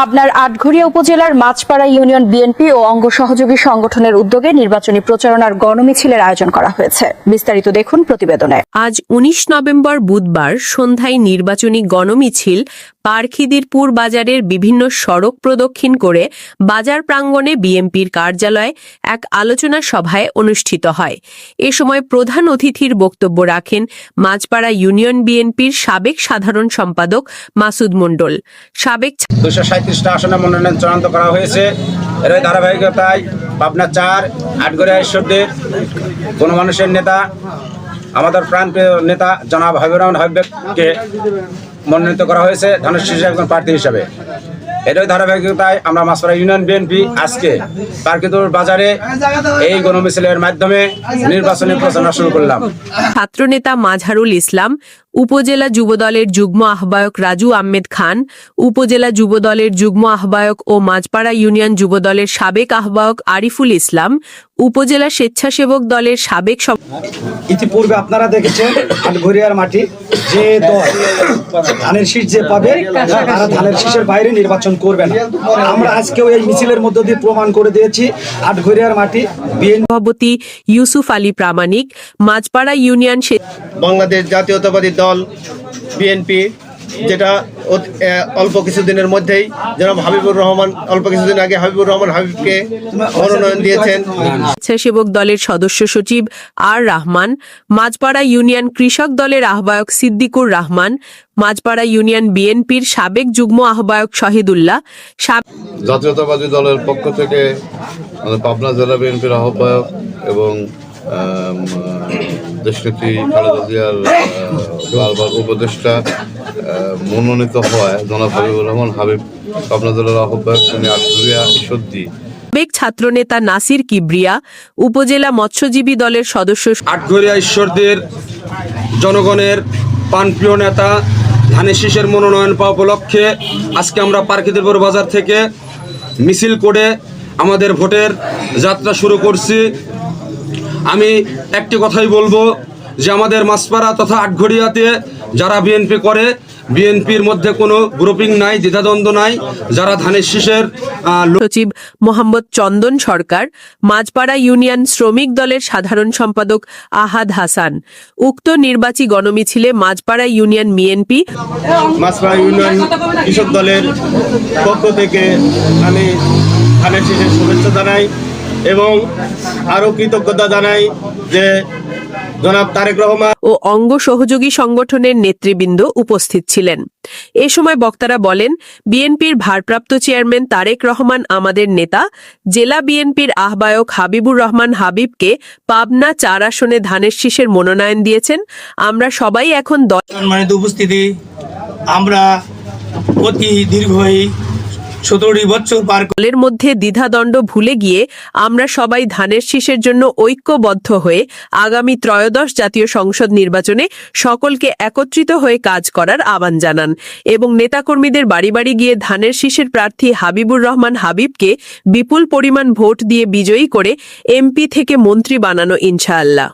পাবনার আটঘরিয়া উপজেলার Machpara union BNP ও অঙ্গ সহযোগী সংগঠনের উদ্যোগে নির্বাচনী প্রচারণার গণমিছিলের আয়োজন করা হয়েছে। বিস্তারিত দেখুন প্রতিবেদনে। আজ ১৯ নভেম্বর বুধবার সন্ধ্যায় নির্বাচনী গণমিছিল পারখিদিরপুর বাজারের বিভিন্ন সড়ক প্রদক্ষিণ করে বাজার প্রাঙ্গণে বিএনপির কার্যালয়ে এক আলোচনা সভায় অনুষ্ঠিত হয়। এ সময় প্রধান অতিথির বক্তব্য রাখেন মাঝপাড়া ইউনিয়ন বিএনপির সাবেক সাধারণ সম্পাদক মাসুদ মণ্ডল। সাবেক দুশো সাঁত্রিশটা আসনে মনোনয়ন চূড়ান্ত করা হয়েছে। এর ধারাবাহিকতায় পাবনা চার কোনো মানুষের নেতা, আমাদের নেতা জনাব হাবিবকে মনোনীত করা হয়েছে ধানের শীর্ষে একজন প্রার্থী হিসাবে। এটাই ধারাবাহিকতায় আমরা মাসপাড়া ইউনিয়ন বিএনপি আজকে পার্কিদুর বাজারে এই গণমিছিলের মাধ্যমে নির্বাচনী প্রচারণা শুরু করলাম। ছাত্রনেতা মাঝারুল ইসলাম উপজেলা যুবদলের যুগ্ম আহ্বায়ক রাজু আহমেদ খান উপজেলা যুবদলের যুগ্ম আহ্বায়ক ও মাঝপাড়া ইউনিয়ন যুবদলের সাবেক আহ্বায়ক আরিফুল ইসলাম উপজেলা স্বেচ্ছাসেবক দলের সাবেক ইতিপূর্বে আপনারা দেখেছেন আটঘরিয়ার মাটি যে দল ধানের শীষ যে পাবে তারা ধানের শীষের বাইরে নির্বাচন করবে না। আমরা আজকেও এই মিছিলের মধ্য দিয়ে প্রমাণ করে দিয়েছি আটঘরিয়ার মাটি বিএনপি সভাপতি ইউসুফ আলী প্রামাণিক মাঝপাড়া ইউনিয়ন বাংলাদেশ জাতীয়তাবাদী দল বিএনপি যেটা অল্প কিছুদিনের মধ্যেই জনাব হাবিবুর রহমান অল্প কিছুদিন আগে হাবিবুর রহমান হাবিবকে মনোনয়ন দিয়েছেন। স্বেচ্ছাসেবক দলের সদস্য সচিব আর রহমান মাঝপাড়া ইউনিয়ন কৃষক দলের আহ্বায়ক সিদ্দিকুর রহমান মাঝপাড়া ইউনিয়ন বিএনপির সাবেক যুগ্ম আহ্বায়ক শহীদুল্লাহ জাতীয়তাবাদী দলের পক্ষ থেকে পাবনা জেলা বিএনপির আহ্বায়ক এবং দেশনেত্রী খালেদা জিয়ার বারবার উপদেষ্টা মনোনীত হওয়ায় জনাব হাবিবুর রহমান হাবিব পাবনা জেলার আহ্বায়ক তিনি আটঘরিয়া ঈশ্বরদী সাবেক ছাত্রনেতা নাসির কিবরিয়া উপজেলা মৎস্যজীবী দলের সদস্য আটঘরিয়া ঈশ্বরদের জনগণের প্রাণপ্রিয় নেতা ধানের শীষের মনোনয়ন পাওয়া উপলক্ষে আজকে আমরা পার্কিদেরপুর বাজার থেকে মিছিল করে আমাদের ভোটের যাত্রা শুরু করছি। আমি একটি কথাই বলব যে আমাদের মাসপাড়া তথা আটঘরিয়াতে যারা বিএনপি করে বিএনপির মধ্যে কোনো গ্রুপিং নাই দ্বিধাদ্বন্দ্ব নাই যারা ধানের শীষের সচিব মোহাম্মদ চন্দন সরকার মাঝপাড়া ইউনিয়ন শ্রমিক দলের সাধারণ সম্পাদক আহাদ হাসান উক্ত নির্বাচী গণমিছিলে মাঝপাড়া ইউনিয়ন বিএনপি মাসপাড়া ইউনিয়ন কৃষক দলের পক্ষ থেকে আমি ধানের শেষের শুভেচ্ছা জানাই। এবং আরও কৃতজ্ঞতা জানাই যে জনাব তারেক রহমান ও অঙ্গ সহযোগী সংগঠনের নেতৃবৃন্দ উপস্থিত ছিলেন। এ সময় বক্তারা বলেন বিএনপির ভারপ্রাপ্ত চেয়ারম্যান তারেক রহমান আমাদের নেতা জেলা বিএনপির আহ্বায়ক হাবিবুর রহমান হাবিবকে পাবনা চার আসনে ধানের শীষের মনোনয়ন দিয়েছেন। আমরা সবাই এখন দল সম্মানিত উপস্থিতি আমরা অতি দীর্ঘই সতেরোটি বছর পার করে দলের মধ্যে দ্বিধাদ্বন্দ্ব ভুলে গিয়ে আমরা সবাই ধানের শীষের জন্য ঐক্যবদ্ধ হয়ে আগামী ত্রয়োদশ জাতীয় সংসদ নির্বাচনে সকলকে একত্রিত হয়ে কাজ করার আহ্বান জানান এবং নেতাকর্মীদের বাড়ি বাড়ি গিয়ে ধানের শীষের প্রার্থী হাবিবুর রহমান হাবিবকে বিপুল পরিমাণ ভোট দিয়ে বিজয়ী করে এমপি থেকে মন্ত্রী বানানো ইনশাআল্লাহ।